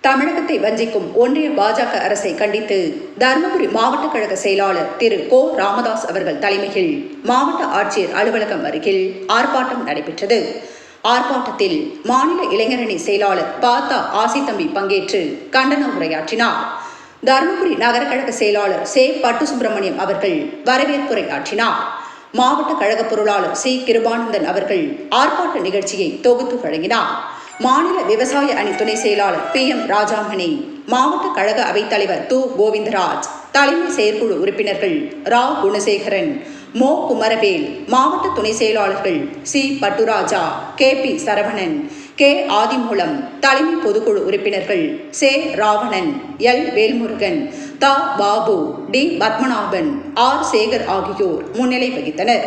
தமிழகத்தை வஞ்சிக்கும் ஒன்றிய பாஜக அரசை கண்டித்து தருமபுரி மாவட்ட கழக செயலாளர் திரு கோ. ராமதாஸ் அவர்கள் தலைமையில் மாவட்ட ஆட்சியர் அலுவலகம் அருகில் ஆர்ப்பாட்டம் நடைபெற்றது. ஆர்ப்பாட்டத்தில் மாநில இளைஞரணி செயலாளர் பாத்தா ஆசித்தம்பி பங்கேற்று கண்டன உரையாற்றினார். தருமபுரி நகர கழக செயலாளர் சே. பட்டு சுப்பிரமணியம் அவர்கள் வரவேற்புரையாற்றினார். மாவட்ட கழக பொருளாளர் சி. கிருபானந்தன் அவர்கள் ஆர்ப்பாட்ட நிகழ்ச்சியை தொகுத்து வழங்கினார். மாநில விவசாய அணி துணை செயலாளர் பி எம் ராஜாமணி மாவட்ட கழக அவைத்தலைவர் து கோவிந்தராஜ் தலைமை செயற்குழு உறுப்பினர்கள் ரா. குணசேகரன் மோ. குமரவேல் மாவட்ட துணை செயலாளர்கள் C. Patturaja K. P. Saravanan K. Adhimoolam தலைமை பொதுக்குழு உறுப்பினர்கள் சே. ராவணன் எல். வேல்முருகன் த. பாபு டி. பத்மநாபன் ஆர். சேகர் ஆகியோர் முன்னிலை வகித்தனர்.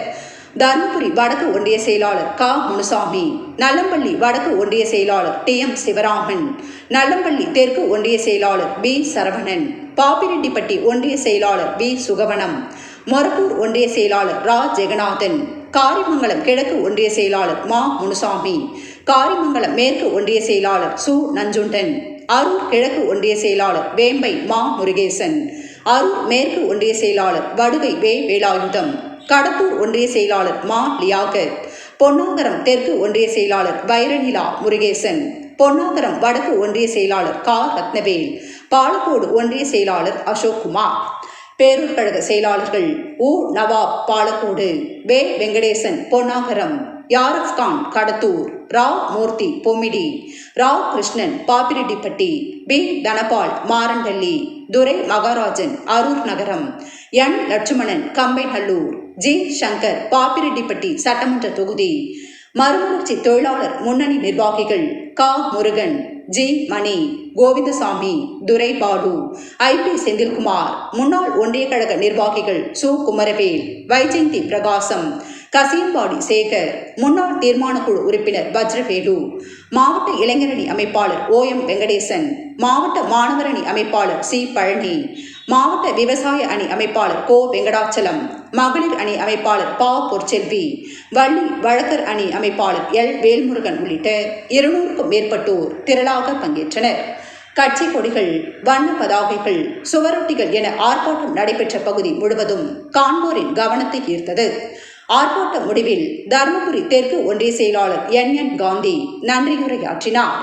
தருமபுரி வடக்கு ஒன்றிய செயலாளர் கா. முனுசாமி நல்லம்பள்ளி வடக்கு ஒன்றிய செயலாளர் டி. எம். சிவராமன் நல்லம்பள்ளி தெற்கு ஒன்றிய செயலாளர் பி. சரவணன் பாப்பிரெட்டிப்பட்டி ஒன்றிய செயலாளர் வி. சுகவனம் மொரப்பூர் ஒன்றிய செயலாளர் ரா. ஜெகநாதன் காரிமங்கலம் கிழக்கு ஒன்றிய செயலாளர் மா. முனுசாமி காரிமங்கலம் மேற்கு ஒன்றிய செயலாளர் சு. நஞ்சுண்டன் அரூர் கிழக்கு ஒன்றிய செயலாளர் வேம்பை மா. முருகேசன் அரூர் மேற்கு ஒன்றிய செயலாளர் வடுகை வே. வேலாயுதம் கடத்தூர் ஒன்றிய செயலாளர் மா. லியாகத் பொன்னாங்கரம் தெற்கு ஒன்றிய செயலாளர் வைரநிலா முருகேசன். பொன்னாங்கரம் வடக்கு ஒன்றிய செயலாளர் கா. ரத்னவேல். பாலக்கோடு ஒன்றிய செயலாளர் அசோக்குமார் பேரூர் கழக செயலாளர்கள் உ. நவாப் பாலக்கோடு. வே. வெங்கடேசன் பொன்னாகரம் யாரஃப் கான் கடத்தூர். ரா. மூர்த்தி பொமிடி ரா. கிருஷ்ணன் பாப்பிரெட்டிப்பட்டி. பி. தனபால் மாரண்டல்லி துரை மகாராஜன் அரூர் நகரம். என். லட்சுமணன் கம்பைநல்லூர். ஜி. சங்கர் பாப்பிரெட்டிப்பட்டி சட்டமன்ற தொகுதி. மறுமலர்ச்சி தொழிலாளர் முன்னணி நிர்வாகிகள் கா. முருகன் ஜி. மணி கோவிந்தசாமி துரை பாடு ஐ. பி. செந்தில்குமார் முன்னாள் ஒன்றிய கழக நிர்வாகிகள் சு. குமரவேல் வைஜெயந்தி பிரகாசம் கசியம்பாடி சேகர் முன்னாள் தீர்மானக்குழு உறுப்பினர் வஜ்ரவேலு மாவட்ட இளைஞரணி அமைப்பாளர் ஓ எம் வெங்கடேசன் மாவட்ட மாணவரணி அமைப்பாளர் சி பழனி மாவட்ட விவசாய அணி அமைப்பாளர் கோ வெங்கடாச்சலம் மகளிர் அணி அமைப்பாளர் பா பொற்செல்வி வள்ளி வழக்கர் அணி அமைப்பாளர் எல் வேல்முருகன் உள்ளிட்ட இருநூறுக்கும் மேற்பட்டோர் திரளாக பங்கேற்றனர். கட்சி கொடிகள் வண்ண பதாகைகள் சுவரொட்டிகள் என ஆர்ப்பாட்டம் நடைபெற்ற பகுதி முழுவதும் காண்போரின் கவனத்தை ஈர்த்தது. ஆர்ப்பாட்ட முடிவில் தருமபுரி தெற்கு ஒன்றிய செயலாளர் என் என் காந்தி நன்றியுரையாற்றினார்